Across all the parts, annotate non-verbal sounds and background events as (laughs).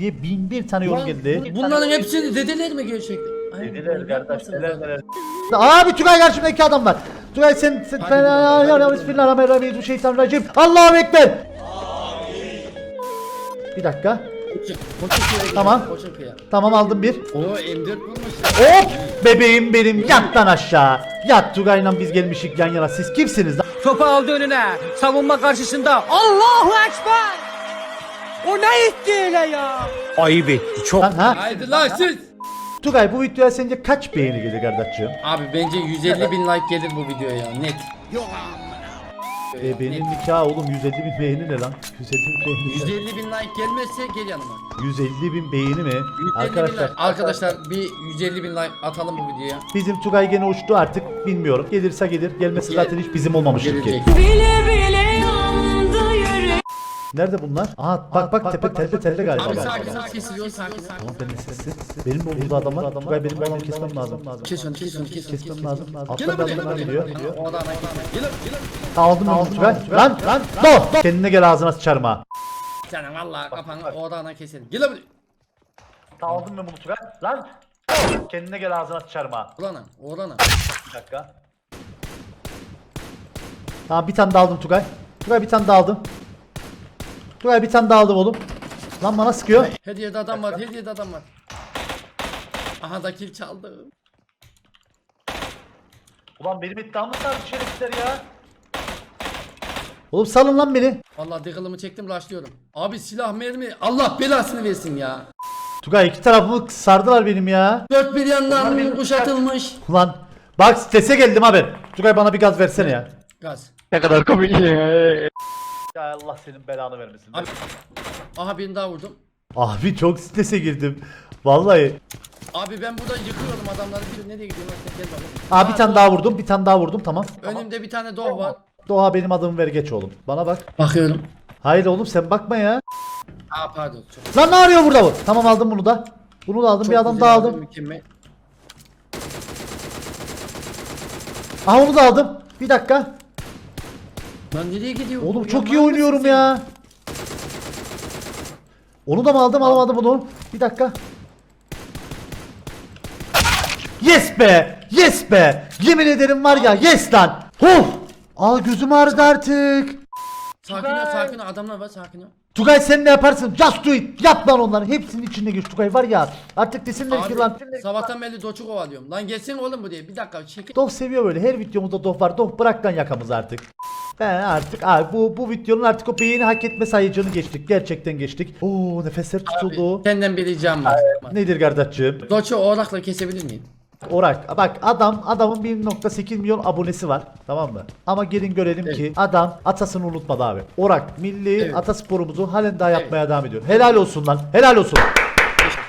diye bin bir tane yorum geldi. Bunların hepsini dediler mi gerçekten? Ay, Dediler bunu kardeş. yapmasın Neler. Abi Tugay karşımda iki adam var. Tugay sen sen ben ya ya bismillahirrahmanirrahim şeytanirracim. Allahu ekber. Bir dakika. Koçun kıya Tamam. gel, Koçun kıya. Tamam aldım bir. O M4 bulmuş. Hop bebeğim benim yat lan aşağı. Yat Tugay'la biz gelmişik yan yana. Siz kimsiniz lan? Topu aldı önüne. Savunma karşısında. Allahu Ekber. O ne etti öyle ya? Ayıp etti çok. Lan ha? Haydi lan siz. Tugay bu videoya sence kaç beğeni gelir kardeşciğim? Abi bence 150 bin like gelir bu videoya net. E, benim nikah oğlum 150 bin beğeni ne lan? 150 bin beğeni. 150 bin like gelmezse gel yanıma. 150 bin beğeni mi? 150 bin Arkadaşlar like. Arkadaşlar bir 150 bin like atalım bu videoya. bizim Tugay gene uçtu artık bilmiyorum. Gelirse gelir gelmezse Gel- zaten hiç bizim olmamıştır ki. Gelecek. Bile bile. Nerede bunlar? Aha bak bak tepe tepe telde galiba. Abi sakin ol kesiliyor sakin ol. Tamam ben sessiz. Benim bu burada adam var. Tugay benim bu adamı kesmem lazım. Kes onu kes onu kes onu. Kesmem lazım. Buraya, bir adam gel geliyor. Aldım ben Tugay. Lan lan. Do. Kendine gel ağzına sıçarım ha. Senin valla kafanı o da ana keselim. Gel buraya. Aldım ben bunu Tugay. Lan. Kendine gel ağzına sıçarım ha. Ulan oğlana. Bir dakika. Tamam bir tane daha aldım Tugay. Tugay bir tane daha aldım. Tugay bir tane daha aldım oğlum. Lan bana sıkıyor. Hediyede adam var hediyede adam var. Aha da kill çaldı. Ulan benim iddiamı sardı şerefsizler ya. Oğlum salın lan beni. Vallahi dekalımı çektim rushlıyorum. Abi silah mermi Allah belasını versin ya. Tugay iki tarafımı sardılar benim ya. Dört bir yandan kuşatılmış. Ulan bak strese geldim abi. Tugay bana bir gaz versene ya. Gaz. Ya Allah senin belanı vermesin. Abi. Aha birini daha vurdum. Abi çok strese girdim. Vallahi. Abi ben burada yıkıyorum adamları. Bir nereye gidiyorlar? Gel bakalım. Abi bir tane daha vurdum. Bir tane daha vurdum tamam. Önümde bir tane doh var. Doğa benim adımı ver geç oğlum. Bana bak. Bakıyorum. Hayır oğlum sen bakma ya. Aa pardon. Çok, Lan ne arıyor burada bu? Tamam aldım bunu da. Bunu da aldım. çok bir adam güzel daha aldım. Mükemmel. Aha onu da aldım. Bir dakika. Lan nereye gidiyor? Oğlum çok iyi oynuyorum ya. Onu da mı aldım alamadım bunu. Bir dakika. Yes be! Yes be! Yemin ederim var ya yes lan! Huh! Aa gözüm ağrıdı artık. Sakin ol sakin ol adamlar var sakin ol. Tugay sen ne yaparsın? Just do it. Yap lan onların. Hepsinin içinde geç Tugay var ya. Artık desinler ki Abi lan. sabahtan beri doçu kovalıyorum. Lan gelsin oğlum bu diye. Bir dakika çekil. Doh seviyor böyle. Her videomuzda Doh var. Doh bırak lan yakamızı artık. Ben artık abi bu bu videonun artık o beğeni hak etme sayıcını geçtik. Gerçekten geçtik. Oo nefesler tutuldu. Senden bir ricam var. Nedir kardeşciğim? Doçu oğlakla kesebilir miyim? Orak. Bak adam adamın 1.8 milyon abonesi var. Tamam mı? Ama gelin görelim Evet. ki adam atasını unutmadı abi. Orak milli Evet. atasporumuzu halen daha yapmaya devam ediyor. Helal olsun lan. Helal olsun.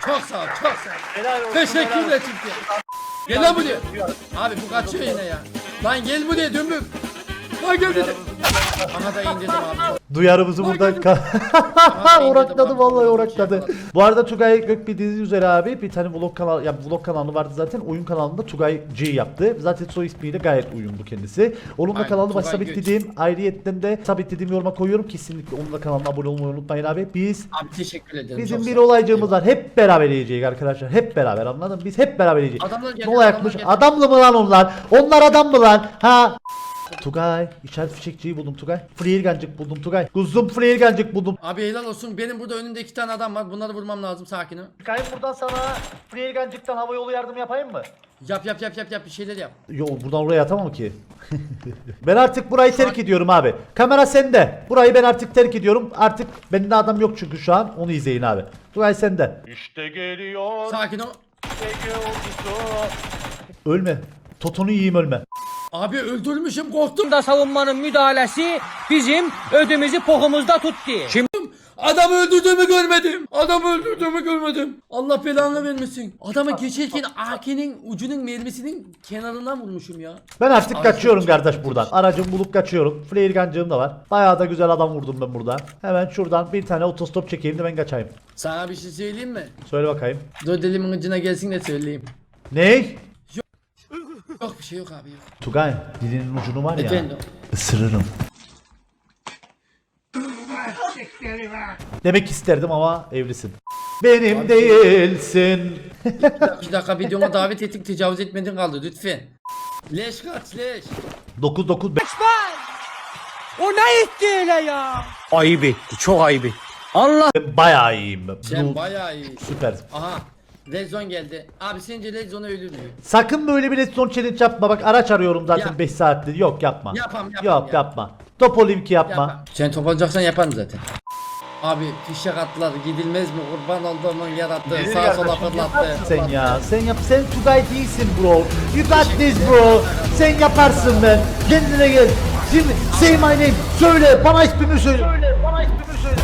Çok sağ ol çok sağ ol. Helal olsun. Teşekkürler Türkiye. Gel lan buraya. Abi bu kaçıyor yine ya. Lan gel buraya dümbük. Lan gel dedi. Aha da indirdim abi. Duyarımızı buradan ka- orakladı vallahi orakladı. Bu arada Tugay Gök bir dizi üzere abi bir tane vlog kanal ya vlog kanalı vardı zaten oyun kanalında Tugay G yaptı. Zaten soy ismiyle gayet uyumlu kendisi. Onun da Aynen, kanalını Tugay başta Gök. sabitlediğim ayrıyetten de sabitlediğim yoruma koyuyorum. Kesinlikle onun da kanalına abone olmayı unutmayın abi. Biz Abi teşekkür ederim. Bizim çok bir sağ ol. olaycığımız var. Hep beraber yiyeceğiz arkadaşlar. Hep beraber anladın? Biz hep beraber yiyeceğiz. Adamlar geldi, Ne olacakmış? adamlar geldi. Adamlı mı lan onlar? Onlar adam mı lan? Ha? Tugay, işaret fişekçiyi buldum Tugay. Freelgancık buldum Tugay. Kuzum freelgancık buldum. Abi helal olsun. Benim burada önümde iki tane adam var. Bunları vurmam lazım sakinim. Çıkayım buradan sana freelgancıktan hava yolu yardım yapayım mı? Yap yap yap yap yap bir şeyler yap. Yo buradan oraya atamam ki. (laughs) ben artık burayı terk ediyorum abi. Kamera sende. Burayı ben artık terk ediyorum. Artık bende adam yok çünkü şu an. Onu izleyin abi. Tugay sende. İşte geliyor. Sakin ol. Ölme. Totonu yiyeyim ölme. Abi öldürmüşüm korktum. Da savunmanın müdahalesi bizim ödümüzü pokumuzda tuttu. Şimdi Adam öldürdüğümü görmedim. Adam öldürdüğümü görmedim. Allah belanı vermesin. Adamı geçerken AK'nin ucunun mermisinin kenarından vurmuşum ya. Ben artık kaçıyorum çok- kardeş buradan. Aracımı bulup kaçıyorum. Flare gancığım da var. Bayağı da güzel adam vurdum ben burada. Hemen şuradan bir tane otostop çekeyim de ben kaçayım. Sana bir şey söyleyeyim mi? Söyle bakayım. Dur dilimin ucuna gelsin de söyleyeyim. Ney? Yok bir şey yok abi yok. Tugay dilinin ucunu var ya. Efendim. Isırırım. Demek isterdim ama evlisin. benim Abi- değilsin. Bir dakika videoma davet ettik tecavüz etmedin kaldı lütfen. Leş kaç leş. 995 O ne etti öyle ya? Ayıp etti. Çok ayıp etti. Allah bayağı iyiyim. Sen bayağı iyi. Süper. Aha. Lezon geldi. Abi sence Lezon'a ölür mü? Sakın böyle bir Redstone challenge yapma. Bak araç arıyorum zaten Yap. 5 saattir. Yok yapma. Yapam, yapam, Yok yap. yapma. Topo linki yapma. Yapar. Sen top alacaksan yaparım zaten. Abi fişek attılar gidilmez mi kurban olduğumun yarattığı Gelir sağa sola kardeşim, fırlattı. Sen ya. Sen yap. Sen Tugay değilsin bro. You got this bro. Sen yaparsın ben. Kendine gel. Şimdi say my name. Söyle. Bana ismimi söyle. Söyle. Bana ismimi söyle.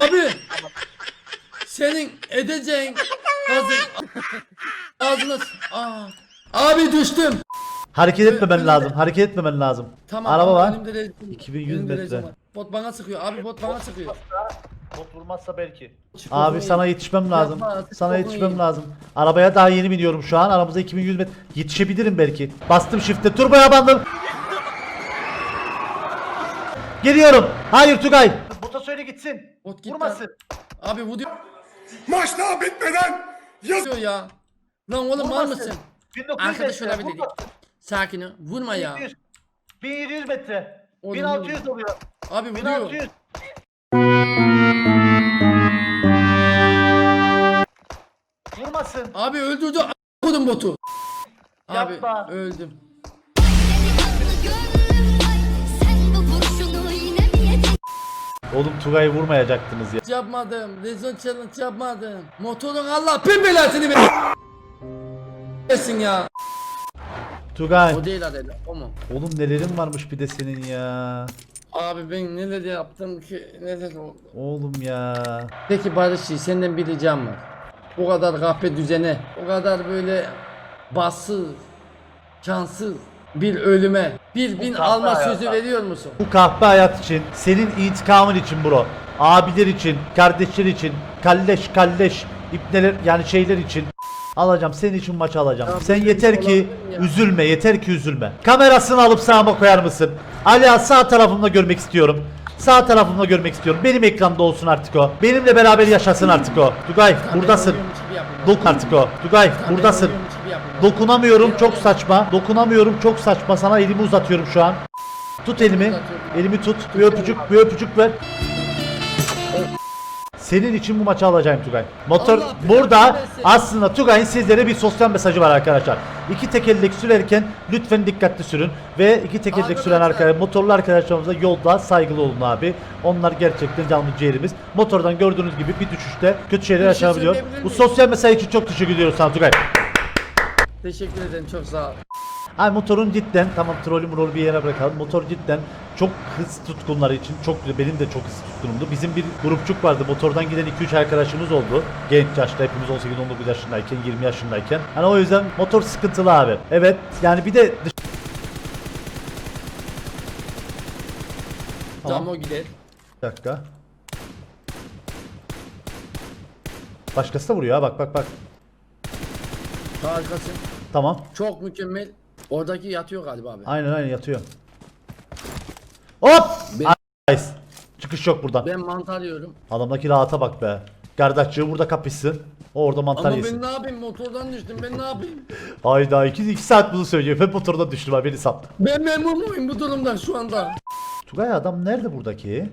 Abi senin edeceğin ağzın ağzına Aa. Abi düştüm. Hareket etmemen lazım. Hareket etmemen lazım. Tamam. Araba var. önümde Lezon- 2100 önümde metre. Var. Bot bana sıkıyor. Abi bot bana sıkıyor. Bot vurmazsa belki. Abi sana ye. yetişmem lazım. Yapma, Sana yetişmem ye. lazım. Arabaya daha yeni biniyorum şu an. Aramızda 2100 metre. Yetişebilirim belki. Bastım shift'e. Turboya bandım. Geliyorum. Hayır Tugay. Bota söyle gitsin. Bot git Vurmasın. Abi bu diyor Maç daha bitmeden yaz ya. Lan oğlum var Vurmasın. mısın? 1900 Arkadaş metre. olabilir. Vurmasın. Sakin ol. Vurma ya. 1700. 1700 metre. Oğlum, 1600 oluyor. Abi vuruyor. 1600. Vurmasın. Abi öldürdü kodum botu. Abi Yapma. öldüm. Oğlum Tugay'ı vurmayacaktınız ya. Yapmadım. Rezon challenge yapmadım. Motorun Allah bin belasını ver. Versin ya. Tugay. O değil adayla. O mu? Oğlum nelerin varmış bir de senin ya. Abi ben neler yaptım ki neler oldu. Oğlum ya. Peki Barışçı senden bir ricam var. Bu kadar kahpe düzene, o kadar böyle bassız, cansız bir ölüme bir bin kahpe alma hayata. sözü veriyor musun? Bu kahpe hayat için, senin intikamın için bro. Abiler için, kardeşler için, kalleş kalleş, ipneler yani şeyler için. Alacağım senin için maçı alacağım. Ya Sen yeter ki üzülme, yeter ki üzülme. Kamerasını alıp sağıma koyar mısın? Aliya sağ tarafımda görmek istiyorum. Sağ tarafımda görmek istiyorum. Benim ekranda olsun artık o. Benimle beraber yaşasın artık o. Tugay buradasın. Dok artık o. Tugay buradasın. Dokunamıyorum çok saçma. Dokunamıyorum çok saçma. Sana elimi uzatıyorum şu an. Tut elimi. Elimi tut. Bir öpücük, bir öpücük ver. Senin için bu maçı alacağım Tugay. Motor Allah burada aslında Tugay'ın sizlere bir sosyal mesajı var arkadaşlar. İki tekerlek sürerken lütfen dikkatli sürün ve iki tekerlek süren Arkadaşlar. motorlu arkadaşlarımıza yolda saygılı olun abi. Onlar gerçekten canlı ciğerimiz. Motordan gördüğünüz gibi bir düşüşte kötü şeyler şey yaşanabiliyor. Bu sosyal mesaj için çok teşekkür ediyoruz sana Tugay. Teşekkür ederim çok sağ ol. Ay motorun cidden tamam trolü murolu bir yere bırakalım. Motor cidden çok hız tutkunları için çok güzel. Benim de çok hız tutkunumdu. Bizim bir grupçuk vardı. Motordan giden 2-3 arkadaşımız oldu. Genç yaşta hepimiz 18-19 yaşındayken 20 yaşındayken. Hani o yüzden motor sıkıntılı abi. Evet yani bir de dış- Tamam. Camo gider. Bir dakika. Başkası da vuruyor ha bak bak bak. Harikasın. Tamam. Çok mükemmel. Oradaki yatıyor galiba abi. Aynen aynen yatıyor. Hop! Nice. Çıkış yok buradan. Ben mantar yiyorum. Adamdaki rahata bak be. Kardeşçiği burada kapışsın. O orada mantar Ama yesin. ben ne yapayım motordan düştüm ben ne yapayım? (laughs) Hayda 2 2 saat bunu söylüyor. Hep motordan düştüm abi beni sat. Ben memnun muyum bu durumdan şu anda? Tugay adam nerede buradaki?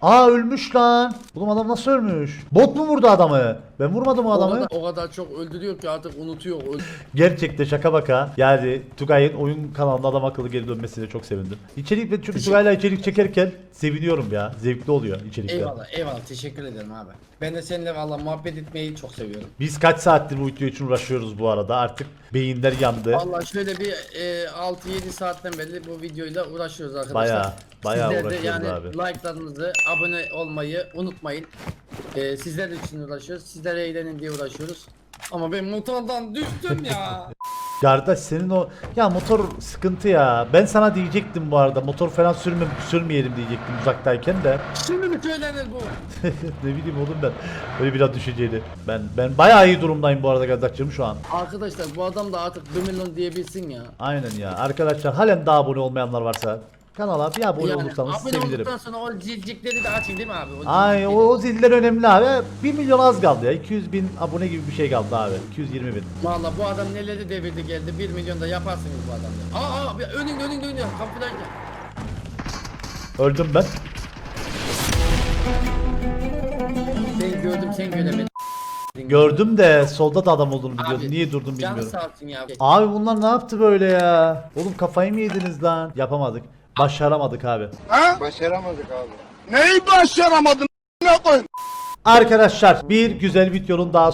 Aa ölmüş lan. Oğlum adam nasıl ölmüş? Bot mu vurdu adamı? Ben vurmadım o O adamı. kadar, o kadar çok öldürüyor ki artık unutuyor. Öl- Gerçekten şaka baka. Yani Tugay'ın oyun kanalında adam akıllı geri dönmesine çok sevindim. İçerik ve çünkü Tugay'la içerik çekerken seviniyorum ya. Zevkli oluyor içerikler. Eyvallah eyvallah teşekkür ederim abi. Ben de seninle valla muhabbet etmeyi çok seviyorum. Biz kaç saattir bu video için uğraşıyoruz bu arada. Artık beyinler yandı. Valla şöyle bir e, 6-7 saatten beri bu videoyla uğraşıyoruz arkadaşlar. Bayağı, bayağı Sizler de uğraşıyoruz yani abi. like'larınızı, abone olmayı unutmayın. E, sizler için uğraşıyoruz. Sizlere eğlenin diye uğraşıyoruz. Ama ben motordan düştüm ya. (laughs) Kardeş senin o ya motor sıkıntı ya. Ben sana diyecektim bu arada motor falan sürme sürmeyelim diyecektim uzaktayken de. (laughs) Şimdi mi söylenir bu? ne bileyim oğlum ben. Böyle biraz düşünceli. Ben ben bayağı iyi durumdayım bu arada kardeşim şu an. Arkadaşlar bu adam da artık Dominion diyebilsin ya. Aynen ya. Arkadaşlar halen daha abone olmayanlar varsa kanala bir abone Yani olursanız abone sevinirim. olduktan sonra o cilcikleri de açın değil mi abi? O Ay o, ziller önemli abi. 1 milyon az kaldı ya. 200 bin abone gibi bir şey kaldı abi. 220 bin. Valla bu adam neleri devirdi geldi 1 milyon da yaparsınız bu adamla. Aa aa önün önün önün kapıdan Öldüm ben. Ben gördüm sen göremedin. Gördüm de solda da adam olduğunu biliyordum. Abi, Niye durdum bilmiyorum. ya. Abi bunlar ne yaptı böyle ya? Oğlum kafayı mı yediniz lan? Yapamadık. Başaramadık abi. Başaramadık abi. Neyi başaramadın? Ne koyun? Arkadaşlar bir güzel videonun daha